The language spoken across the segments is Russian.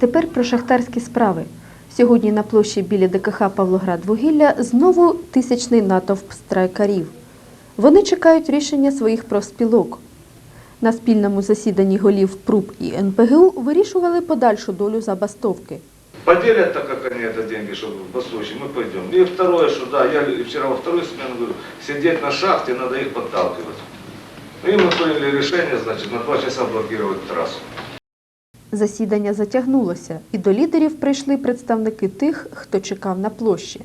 тепер про шахтарські справи. Сьогодні на площі біля ДКХ Павлоград Вугілля знову тисячний натовп страйкарів. Вони чекають рішення своїх профспілок. На спільному засіданні голів ПРУП і НПГУ вирішували подальшу долю забастовки. Поделят так, как они это деньги, чтобы бастующие, мы пойдем. И второе, что да, я вчера во вторую смену говорю, сидеть на шахте, надо их подталкивать. И мы приняли решение, значит, на два часа блокировать трассу. Засідання затягнулося, і до лідерів прийшли представники тих, хто чекав на площі.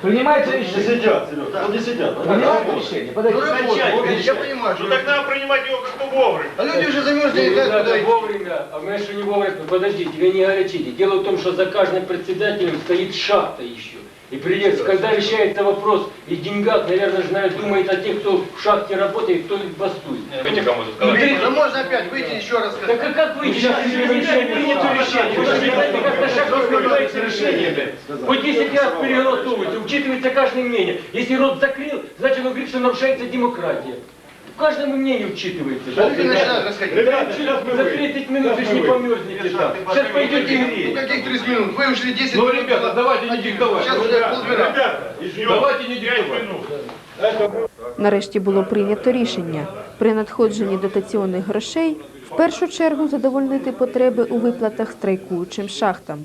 Принимайте решение. Сидят, Серега, вот не сидят. Принимайте решение. Подождите. Я понимаю, Ну что... так надо принимать его как-то вовремя. А люди уже замерзли, не знают, куда Ребята, идти. вовремя, а мы что не вовремя, подождите, вы не горячите. Дело в том, что за каждым председателем стоит шахта еще. И придется, когда решается вопрос и деньгах, наверное, знают, думает о тех, кто в шахте работает, кто бастует. Видите, кому тут Ну, сказать? ты- Ну можно опять выйти еще раз Так а как вы сейчас принято решение? Вы же знаете, как на шахте принимается решение. По 10 раз переголосовывается, учитывается каждое мнение. Если рот закрыл, значит он говорит, что нарушается демократия. Каждому мнению учитывается. А люди начинают расходить. За 30 минут вы же не померзнете там. Сейчас пойдете Ну греть. каких 30 минут? Вы ушли 10 Ну, минут. ребята, назад. давайте не диктовать. Сейчас уже полдвера. Ребята, давайте не диктовать. Нарешті було прийнято рішення при надходженні дотаційних грошей в першу чергу задовольнити потреби у виплатах страйкуючим шахтам.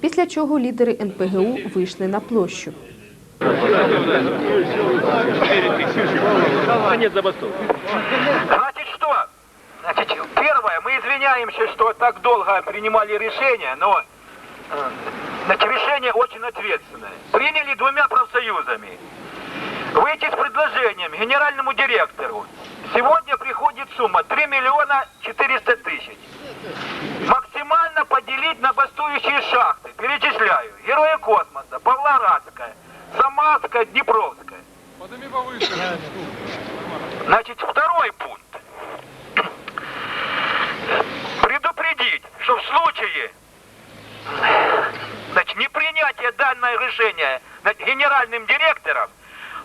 Після чого лідери НПГУ вийшли на площу. Значит, что? Значит, первое, мы извиняемся, что так долго принимали решение, но э, значит, решение очень ответственное. Приняли двумя профсоюзами. Выйти с предложением генеральному директору. Сегодня приходит сумма 3 миллиона 400 тысяч. Максимально поделить на бастующие шахты. Перечисляю. Герои космоса, Павлоградская, Самарская, Днепровская. Значит, второй пункт. Предупредить, что в случае значит, непринятия данного решения генеральным директором,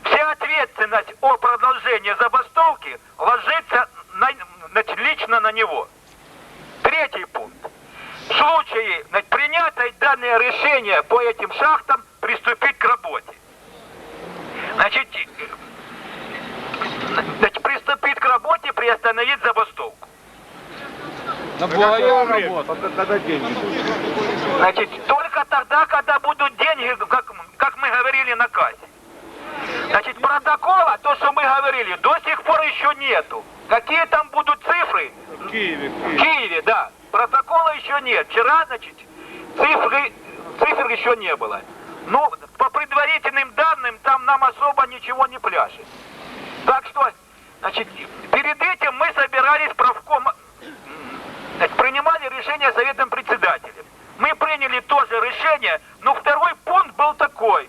вся ответственность о продолжении забастовки ложится на, значит, лично на него. Третий пункт. В случае значит, принятия данное решение по этим шахтам приступить к работе. Значит, значит, приступить к работе, приостановить забастовку. Значит, только тогда, когда будут деньги, как, как мы говорили на кассе. Значит, протокола, то, что мы говорили, до сих пор еще нету. Какие там будут цифры? В Киеве. В Киеве, да. Протокола еще нет. Вчера, значит, цифры, цифр еще не было. Но по предварительным данным, там нам особо ничего не пляшет. Так что, значит, перед этим мы собирались правком, принимали решение советом председателем. Мы приняли тоже решение, но второй пункт был такой.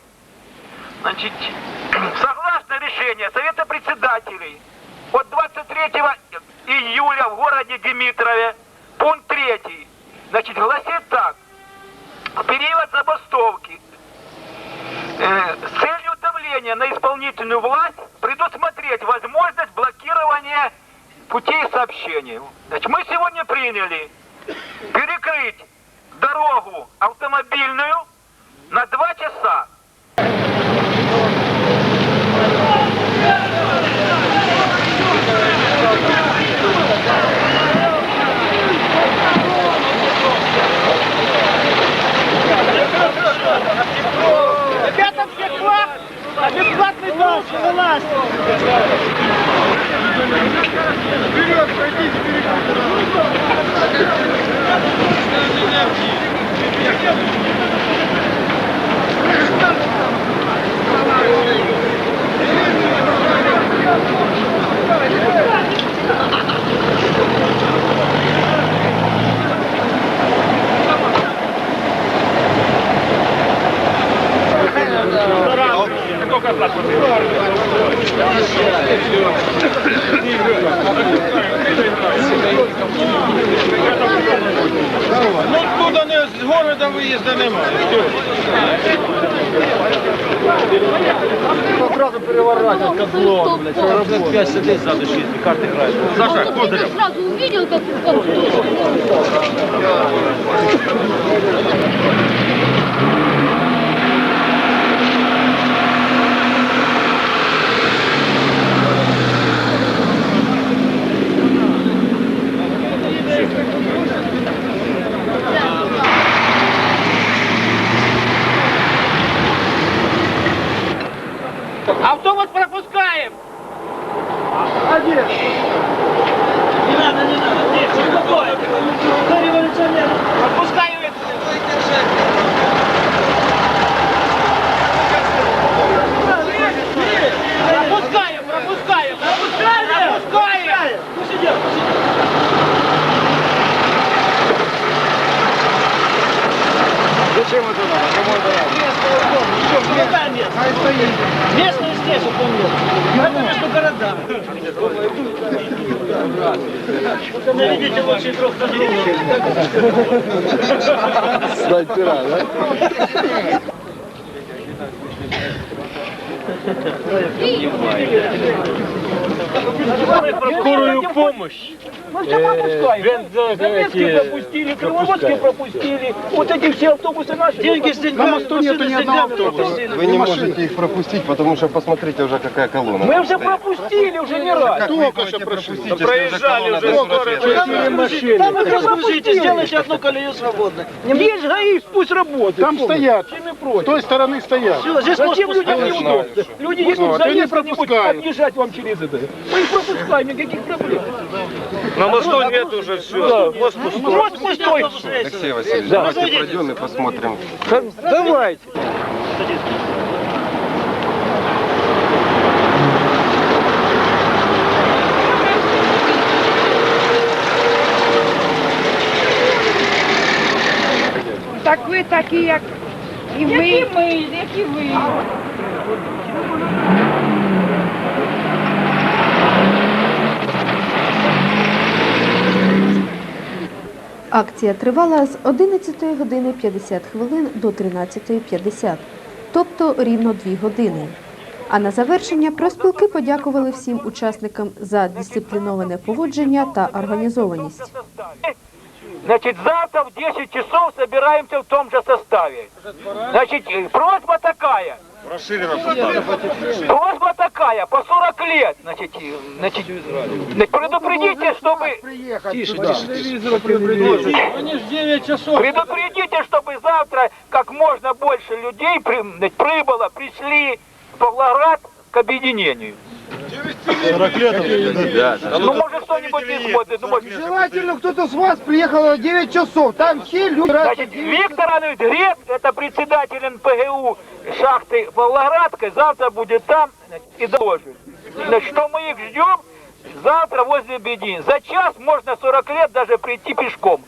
Значит, согласно решению Совета председателей от 23 июля в городе Димитрове, пункт 3, значит, гласит так. В период забастовки э, с целью давления на исполнительную власть предусмотреть возможность блокирования путей сообщения. Значит, мы сегодня приняли перекрыть дорогу автомобильную на два часа. там виїзду немає. Одразу переворачивать козлом, блядь. Раз 5 сидить ззаду, карти грають. Саша, Козирев. сразу увидел, как он Местные здесь, я Это между городами. Наведите лучше друг на друга. Снайпера, да? Скорую помощь. Мы все пропускаем. Донецкие пропустили, Кривоводские пропустили. Вот эти все автобусы наши. Деньги с деньгами. На мосту нету ни одного автобуса. Вы не можете их пропустить, потому что посмотрите уже какая колонна. Мы уже пропустили уже не раз. Как вы можете пропустить, если уже колонна до 40 лет? Там их разгрузите, сделайте одну колею свободной. Есть ГАИ, пусть работают. Там стоят. С той стороны стоят. Здесь Зачем людям неудобно? Люди едут заезд где-нибудь, объезжать вам через это. Мы их пропускаем, никаких проблем. На мосту нет уже все. Мост пустой. Мост пустой. Алексей Васильевич, давайте пройдем и посмотрим. Давайте. Так ви такі, як і ми. Як і ми, як і ви. Акція тривала з 11 години 50 хвилин до 13.50, тобто рівно 2 години. А на завершення профспілки подякували всім учасникам за дисципліноване поводження та організованість. Значит, завтра в 10 часов собираемся в том же составе. Значит, э, просьба такая. Просьба такая, по 40 лет, значит, э, значит, значит, предупредите, чтобы... Тише, тише. Они ж 9 часов. Предупредите, чтобы завтра как можно больше людей при- значит, прибыло, пришли в Павлоград к объединению. 40 лет? Да, да. Ну, не смотрит, ну, может... Желательно кто-то с вас приехал на 9 часов. Там все люди... Значит, Виктор Иванович Греб, это председатель НПГУ шахты Павлоградской, завтра будет там значит, и доложит. Значит, что мы их ждем завтра возле Бедин. За час можно 40 лет даже прийти пешком.